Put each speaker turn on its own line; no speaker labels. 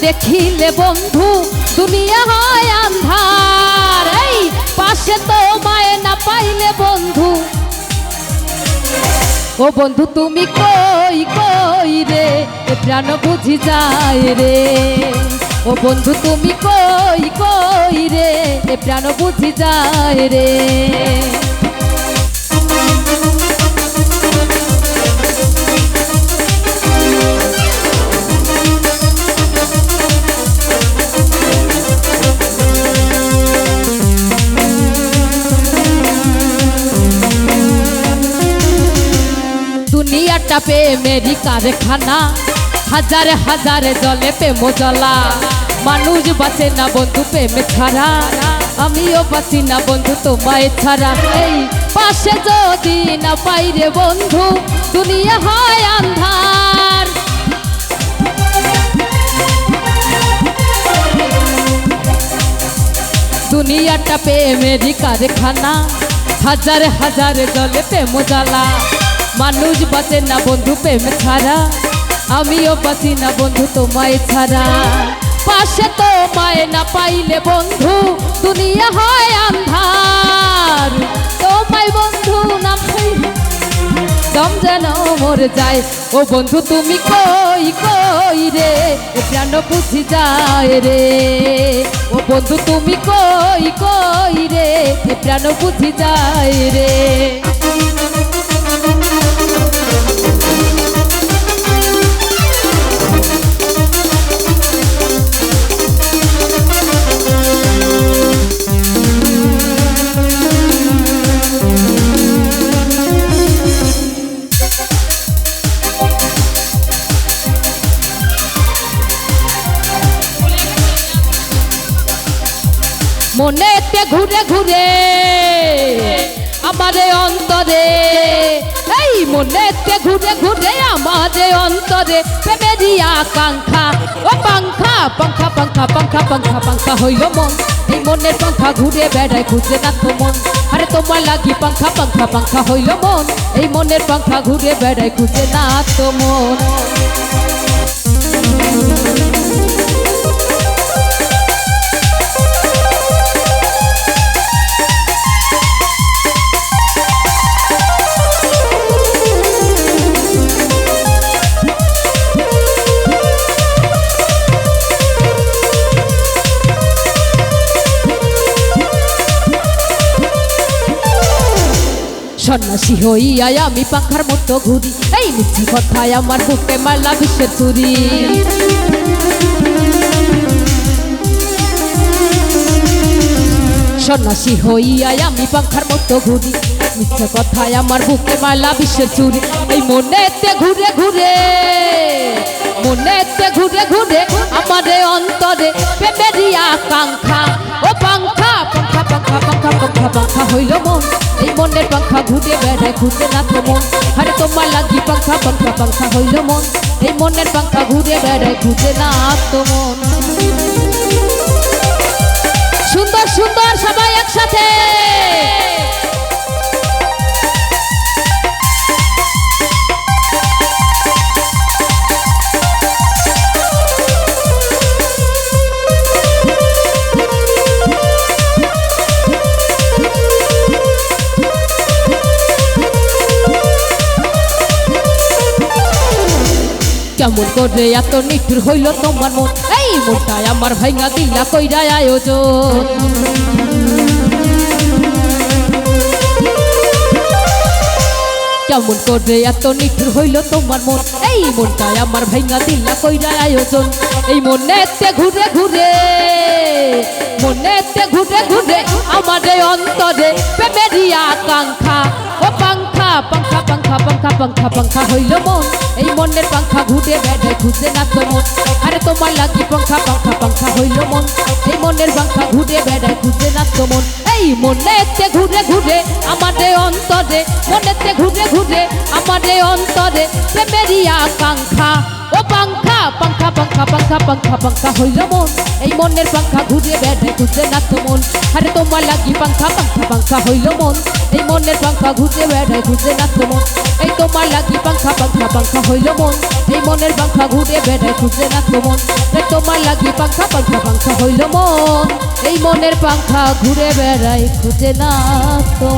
দেখিলে বন্ধু, দুনিয়া হয় আন্ধার। এই, পাশে তো মায়ে না পাইলে বন্ধু। ও বন্ধু, তুমি কই কই রে? এ প্রাণ বুঝি যায় রে। ও বন্ধু, তুমি কই কই রে? এ প্রাণ বুঝি যায় রে। দুনিয়াটা পে মেরি কারখানা। হাজারে হাজারে জলে প্রেম জ্বলা। মানুষ বাঁচে না বন্ধু প্রেমে ছাড়া। আমিও বাঁচি না বন্ধু তোমায় ছাড়া। এই পাশে যদি না পাইরে বন্ধু, দুনিয়া হয় আন্ধার দুনিয়াটা প্রেমেরই কারখানা। হাজার হাজার জলে প্রেম জ্বালা। মানুষ বাঁচে না বন্ধু প্রেম ছাড়া, আমিও বাঁচি না বন্ধু তোমায় ছাড়া। পাশে তো মায় না পাইলে বন্ধু, দুনিয়া হয় আন্ধার। তোমায় বন্ধু না দম যেন মরে যায়। ও বন্ধু, তুমি কই কই রে? প্রাণ বুঝি যায় রে। ও বন্ধু, তুমি কই কই রে? প্রাণ বুঝি যায় রে। মনেতে ঘুরে ঘুরে আমারে অন্তরে। এই মনেতে ঘুরে ঘুরে আমারে অন্তরে প্রেমেরই আকাঙ্ক্ষা ও পাংখা পাংখা পাংখা পাংখা পাংখা পাংখা হইল মন। এই মনের পাংখা ঘুরে বেড়ায় খুঁজে না তো মন। আরে তোমার লাগি পাংখা পাংখা পাংখা হইল মন। এই মনের পাংখা ঘুরে বেড়ায় খুঁজে না তো মন। সন্ন্যাসী হইয়াই আমি পাখার মতো ঘুরি। এই মিথ্যে কথায় আমার বুকে মারলা বিশ্বের তুরি সন্ন্যাসী হইয়াই আমি পাখার মতো ঘুরি। মিথ্যে কথায় আমার বুকে মারলা বিশ্বের চুরি। এই মনেতে ঘুরে ঘুরে, মনেতে ঘুরে ঘুরে, আমারে অন্তরে পাংখা পাংখা পাংখা পাখা হইল মন। এই মনের পাখা ঘুরে বেড়ায়, ঘুরতে না তো মন আরে তোমার লাগি পাখা পাখা পাখা হইল মন। এই মনের পাখা ঘুরে বেড়ায়, ঘুরতে না তো মন সুন্দর সুন্দর সবাই একসাথে! কেমন করে এত নিঠুর হইল তোমার মন? এই মনটায় আমার ভাইঙ্গা দিলা কইরা আয়োজন। কেমন করে এত নিঠুর হইল তোমার মন? এই মনটায় আমার ভাইঙ্গা দিলা কইরা আয়োজন। এই মনেতে ঘুরে ঘুরে, মনেতে ঘুরে ঘুরে এই অন্তরে প্রেমেরই আকাঙ্ক্ষা। পাংখা পাংখা পাংখা পাংখা পাংখা হইল মন। এই মনের পাংখা ঘুটে বেড়ে ঘুরতে নাচো মন। আরে তোমার লাগি পাংখা পাংখা পাংখা হইল মন। এই মনের পাংখা ঘুরে বেড়ে ঘুরতে নাচো মন। এই মনেতে ঘুরে ঘুরে আমাদের অন্তরে, মনেতে ঘুরে ঘুরে আমাদের অন্তরে প্রেমেরিয়া পাংখা পাংখা পাংখা পাংখা পাংখা পাংখা পাংখা হইল মন। এই মনের পাংখা ঘুরে বেড়ে খুঁজে না তো আরে তোমার লাগি পাংখা পাংখা পাংখা হইল মন। এই মনের পাংখা ঘুরে বেড়ে খুঁজে না তো এই তোমার লাগি পাংখা পাংখা পাংখা হইল মন। এই মনের পাংখা ঘুরে বেড়ে খুঁজে না তো মন তোমার লাগি পাংখা পাংখা পাংখা হইল মন। এই মনের পাংখা ঘুরে বেড়াই, খুঁজে না তো